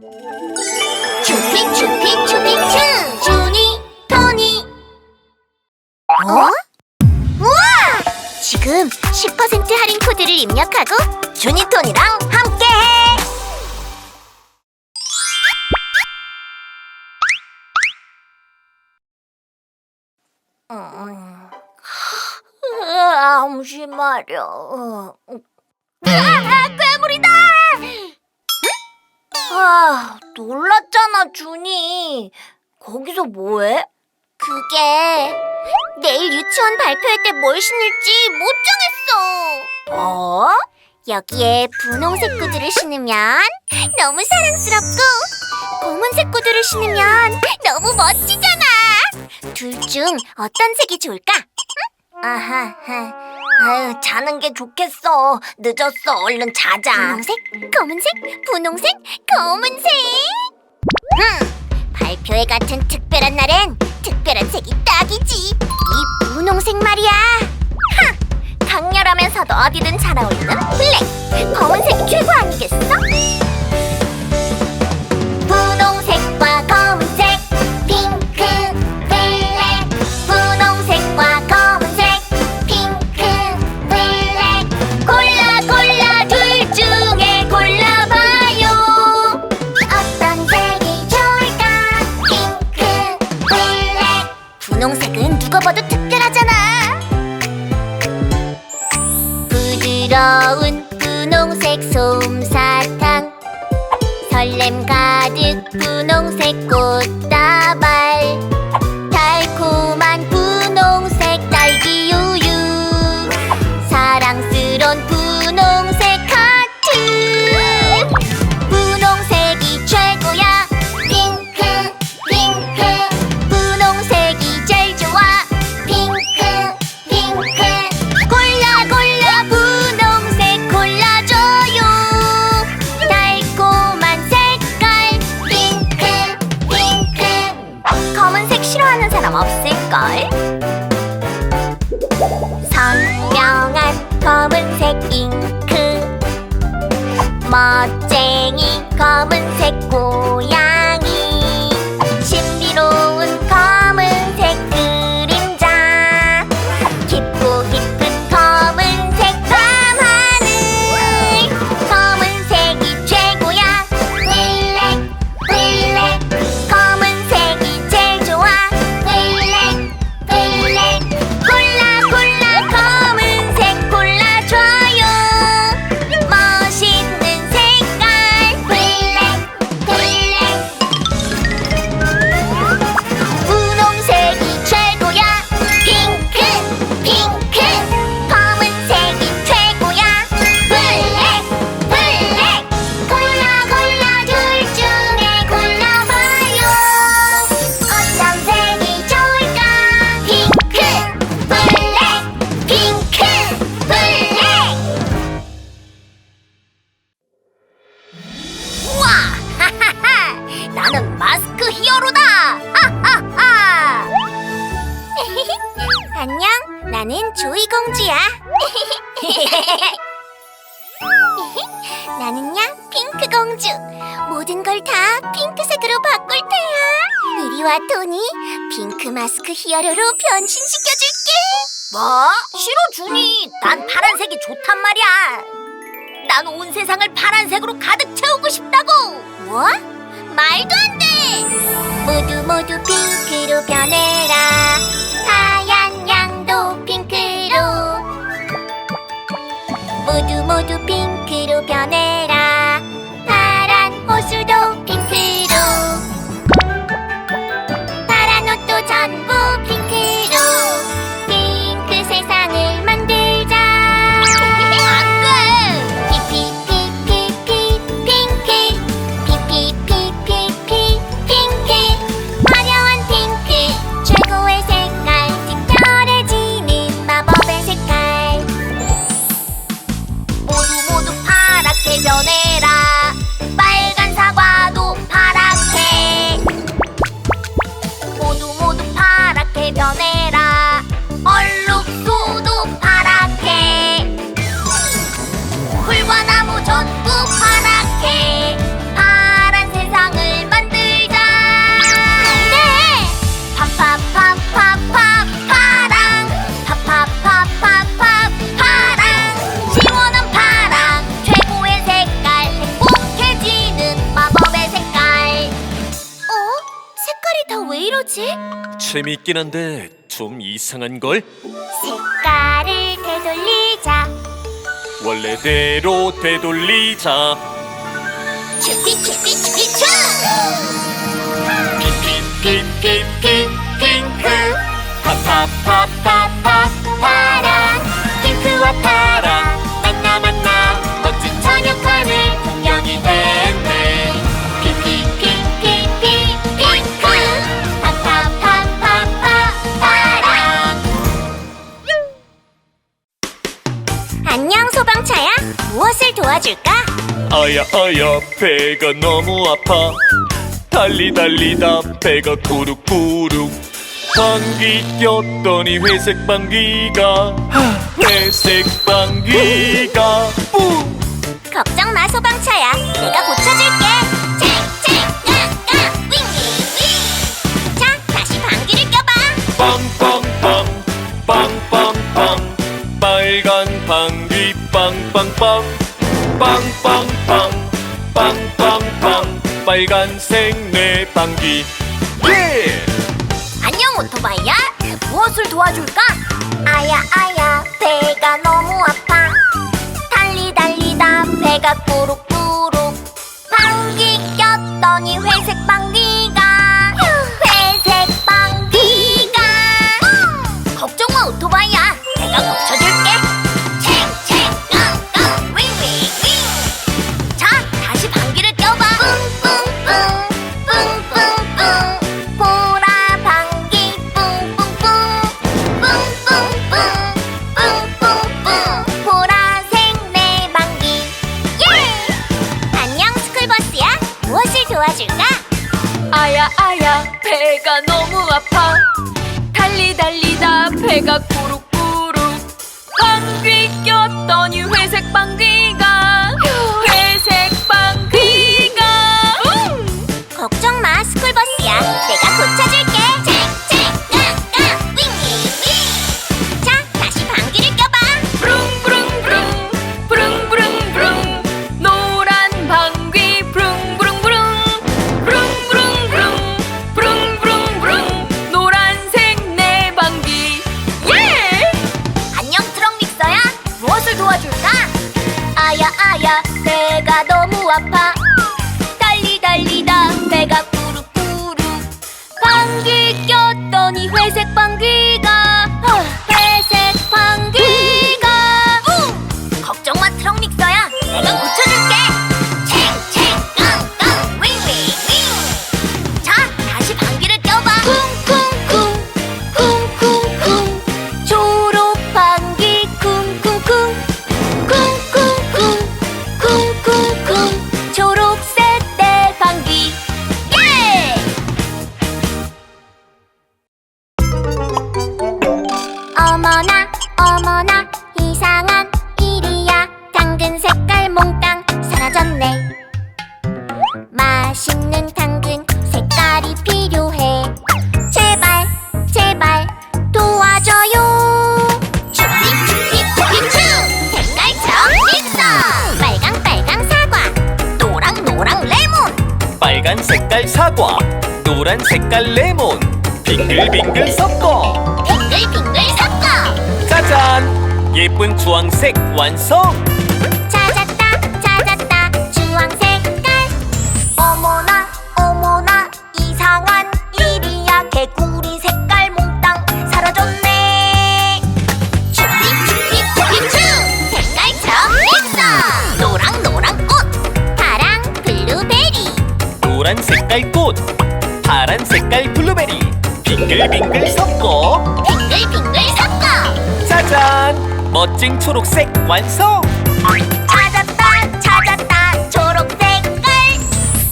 추핑 추핑 추핑 추 주니 토니 어? 우와! 지금 10% 할인 코드를 입력하고 주니 토니랑 함께해! 음, 아무시 말이야. 아, 괴물이다! 아, 놀랐잖아, 준이. 거기서 뭐해? 그게 내일 유치원 발표회 때 뭘 신을지 못 정했어. 어? 여기에 분홍색 구두를 신으면 너무 사랑스럽고 검은색 구두를 신으면 너무 멋지잖아. 둘 중 어떤 색이 좋을까? 응? 아하 하. 아유, 자는 게 좋겠어. 늦었어. 얼른 자자. 분홍색, 검은색, 분홍색, 검은색. 음, 발표회 같은 특별한 날엔 특별한 색이 딱이지. 이 분홍색 말이야. 하! 강렬하면서도 어디든 잘 어울리는 블랙. 검은색이 최고 아니겠어? 핑크 마스크 히어로로 변신시켜줄게 뭐? 싫어 주니 난 파란색이 좋단 말이야 난 온 세상을 파란색으로 가득 채우고 싶다고 뭐? 말도 안 돼! 모두 모두 핑크로 변해 재밌긴 한데 좀 이상한 걸. 색깔을 되돌리자 원래대로 되돌리자. 쭈삐 쭈삐 쭈삐 쭈 핑핑핑핑핑 핑크. 파파파파파 파랑 핑크와 파랑 도와줄까? 아야 아야 배가 너무 아파. 달리 달리다 배가 꾸룩꾸룩. 방귀 꼈더니 회색 방귀가. 하, 회색 방귀가. 뿌. 걱정 마 소방차야. 내가 고쳐줄게. 쨍쨍까까 윙윙윙. 자 다시 방귀를 껴봐. 빵빵빵. 빵빵빵. 빨간 방귀 빵빵빵 빵빵빵 빵빵빵 빨간색 내 방귀 예! 안녕 오토바이야 무엇을 도와줄까? 아야 아야 배가 너 배가 꾸룩꾸룩. 방귀 꼈더니 배가 꾸룩꾸룩 방귀 꼈더니 회색 방귀가 이상한 일이야. 당근 색깔 몽땅 사라졌네. 맛있는 당근 색깔이 필요해. 제발 제발 도와줘요. 쭈삐 쭈삐 쭈삐 쭈! 색깔청 믹서! 빨강 빨강 사과 노랑 노랑 레몬. 빨간 색깔 사과 노란 색깔 레몬. 빙글빙글 섞어. 빙글빙글 섞어. 짜잔 예쁜 주황색 완성! 찾았다 찾았다 주황 색깔 어머나 어머나 이상한 일이야. 개구리 색깔 몽땅 사라졌네. 쭈삐 쭈삐 쭈삐 쭈 색깔청 믹서 노랑 노랑 꽃. 파랑 블루베리. 노란 색깔 꽃. 파란 색깔 블루베리. 빙글빙글 섞어. 빙글빙글 섞어. 짜잔 멋진 초록색 완성! 찾았다 찾았다 초록 색깔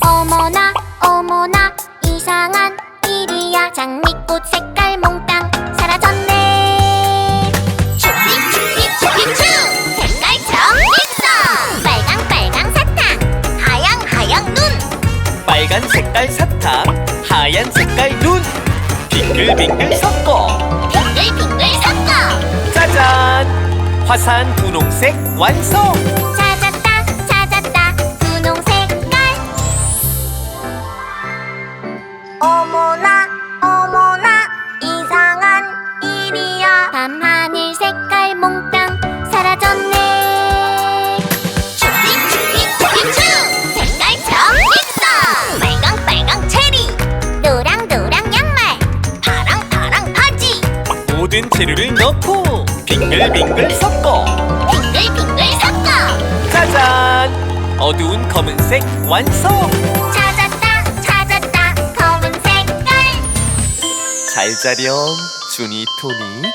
어머나 어머나 이상한 일이야. 장미꽃 색깔 몽땅 사라졌네. 쭈삐 쭈삐 쭈삐 쭈 색깔청 믹서 빨강 빨강 사탕 하양 하양 눈. 빨간 색깔 사탕 하얀 색깔 눈. 빙글빙글 섞어. 빙글빙글 섞어. 짜잔 화산 분홍색 완성! 찾았다 찾았다 분홍색깔. 어머나 어머나 이상한 일이야. 밤하늘 색깔 몽땅 사라졌네. 쭈삐쭈삐쭈삐쭈 색깔 정립성 빨강 빨강 체리. 노랑 노랑 양말. 파랑 파랑 바지. 모든 재료를 넣고 빙글빙글 섞어 빙글빙글 섞어 짜잔! 어두운 검은색 완성! 찾았다 찾았다 검은 색깔 잘 자렴, 준이 토니.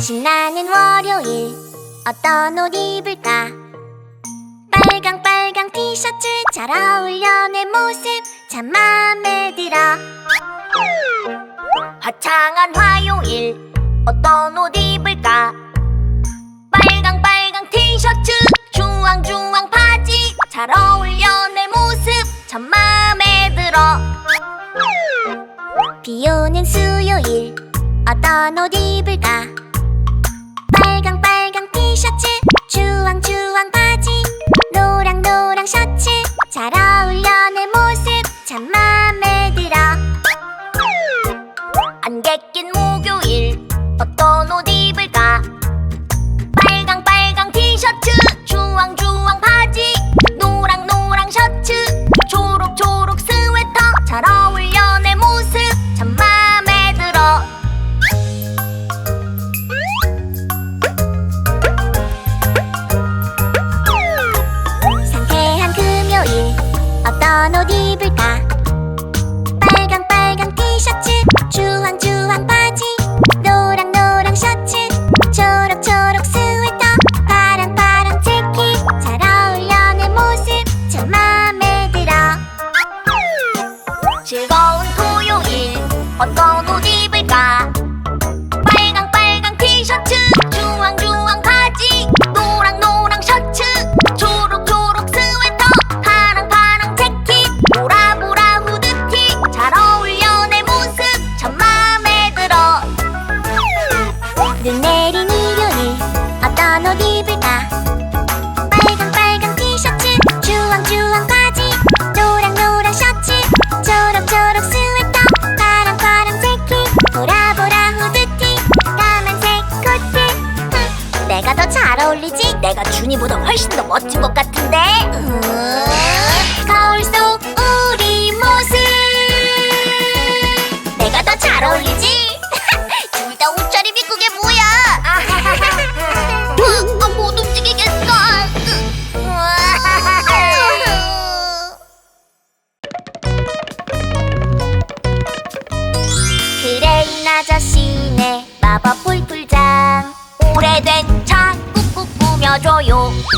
신나는 월요일 어떤 옷 입을까 빨강 빨강 티셔츠 잘 어울려 내 모습 참 마음에 들어 화창한 화요일 어떤 옷 입을까? 빨강 빨강 티셔츠 주황 주황 바지. 잘 어울려 내 모습 참 마음에 들어. 비 오는 수요일 어떤 옷 입을까? 빨강 빨강 티셔츠 주황 주황 바지. 노랑 노랑 셔츠 잘 어울려 낀 목요일 어떤 옷 입을까? 빨강 빨강 티셔츠 주황 주황 바지 노랑 노랑 셔츠 초록 초록 스웨터. 잘 어울려 내 모습 참 마음에 들어. 상쾌한 금요일 어떤 옷 입을까 준이보다 훨씬 더 멋진 것 같은데 음, 거울 속 우리 모습 내가 더 잘 어울리지?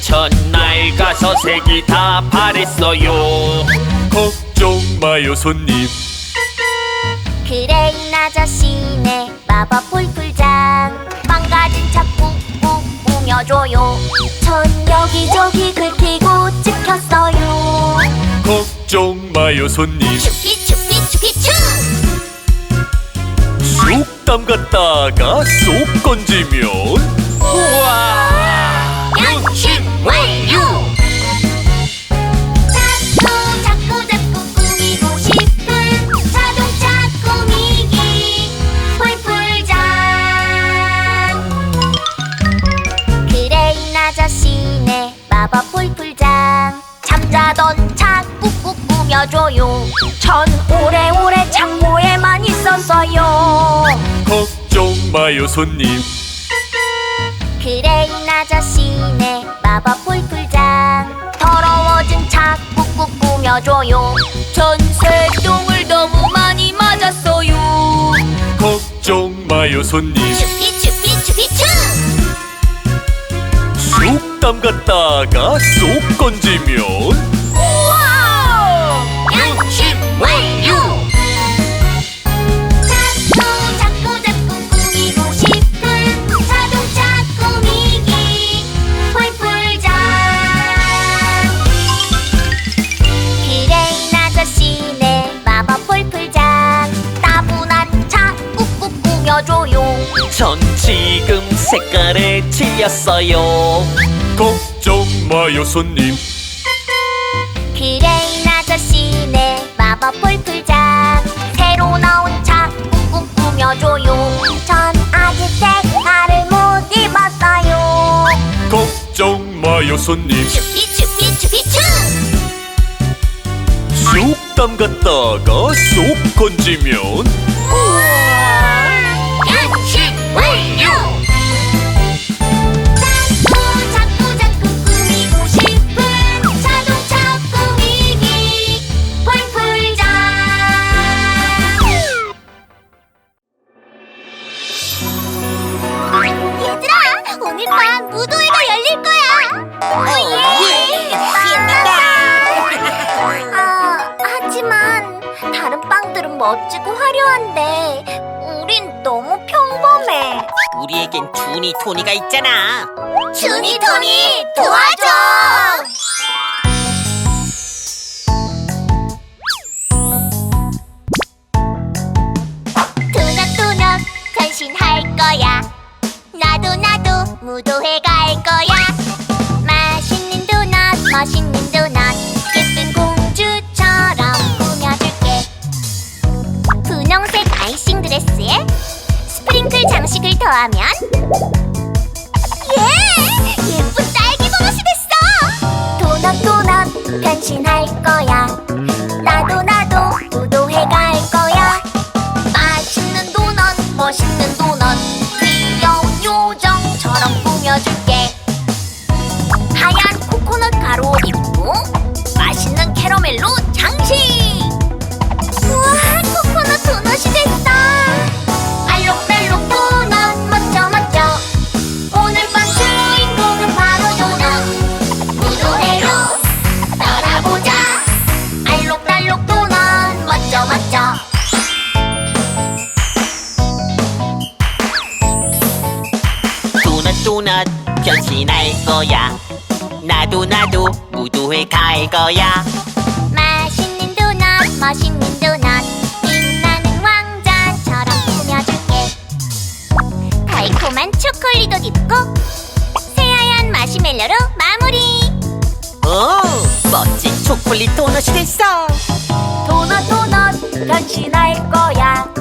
전날 가서 색이 다 바랬어요. 걱정 마요, 손님. 그레인 아저씨네 마법 풀풀장 망가진 차 꾹꾹 꾸며줘요 전 여기저기 긁히고 찍혔어요 걱정 마요, 손님. 쭈피 쭈피 쭈피 쭈쑥 담갔다가 쏙 건지면 손님. 그레인 아저씨네 마법 풀풀장 더러워진 차 꾹꾹 꾸며줘요 전 새똥을 너무 많이 맞았어요. 걱정 마요, 손님. 쭈피 쭈피 쭈피 쭈쑥 담갔다가 쏙 건지면 색깔에 질렸어요. 걱정 마요, 손님. 그레인 아저씨네 마법 풀풀장 새로 나온 차 꾹꾹 꾸며줘요 전 아직 색깔을 못 입었어요 걱정 마요, 손님. 쭈피 쭈피 쭈피 쭈쑥 담갔다가 쏙 건지면 변신 오늘 밤 무도회가 열릴 거야. 오예. 신난다 아, 하지만 다른 빵들은 멋지고 화려한데 우린 너무 평범해. 우리에겐 준이 토니가 있잖아. 준이 토니 도와줘! 도넛 도넛 변신할 거야 나도 나도 무도회 갈 거야 맛있는 도넛 멋있는 도넛 예쁜 공주처럼 꾸며줄게 분홍색 아이싱 드레스에 스프링클 장식을 더하면 예! 예쁜 딸기 도넛이 됐어! 도넛 도넛 변신할 거야 나도 나 변신 할 거야. 나도 나도 무도회 갈 거야. 맛있는 도넛 멋있는 도넛 빛나는 왕자처럼 꾸며줄게 달콤한 초콜릿 옷 입고 새하얀 마시멜로로 마무리 오, 멋진 초콜릿 도넛이 됐어. 도넛 도넛 변신할 거야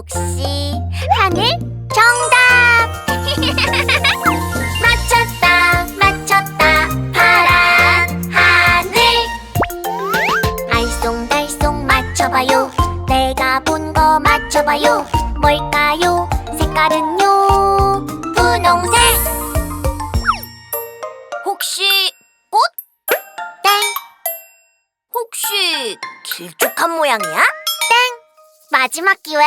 혹시 하늘? 정답! 맞췄다 맞췄다. 파란 하늘. 알쏭달쏭 맞춰봐요. 내가 본 거 맞춰봐요. 뭘까요? 색깔은요? 분홍색. 혹시 꽃? 땡. 혹시 길쭉한 모양이야? 땡! 마지막 기회.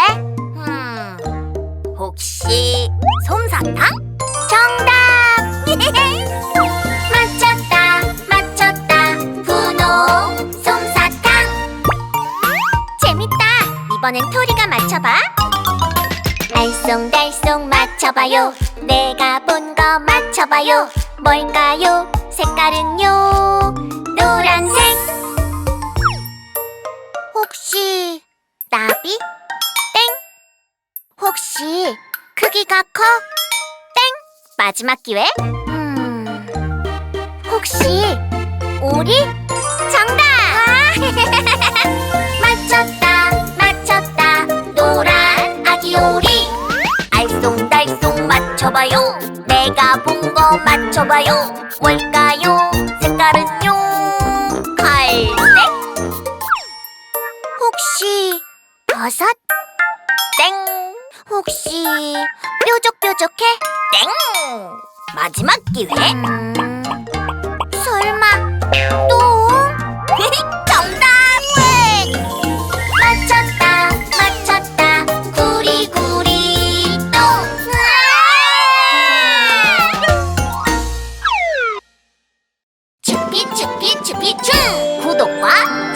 음, 혹시 솜사탕? 정답! 맞췄다, 맞췄다. 분홍 솜사탕. 재밌다. 이번엔 토리가 맞춰봐. 알쏭달쏭 맞춰봐요. 내가 본 거 맞춰봐요. 뭘까요? 색깔은요? 노란색. 혹시 나비? 땡. 혹시 크기가 커? 땡. 마지막 기회. 음. 혹시 오리? 정답! 맞췄다, 맞췄다. 노란 아기 오리. 알쏭달쏭 이거 맞춰봐요 뭘까요 색깔은요 갈색 혹시 버섯? 땡 혹시 뾰족뾰족해? 땡! 마지막 기회 음, 설마 또? 정답! 맞췄다 맞췄다 구리구리 또 추피 추피 추피 추 구독과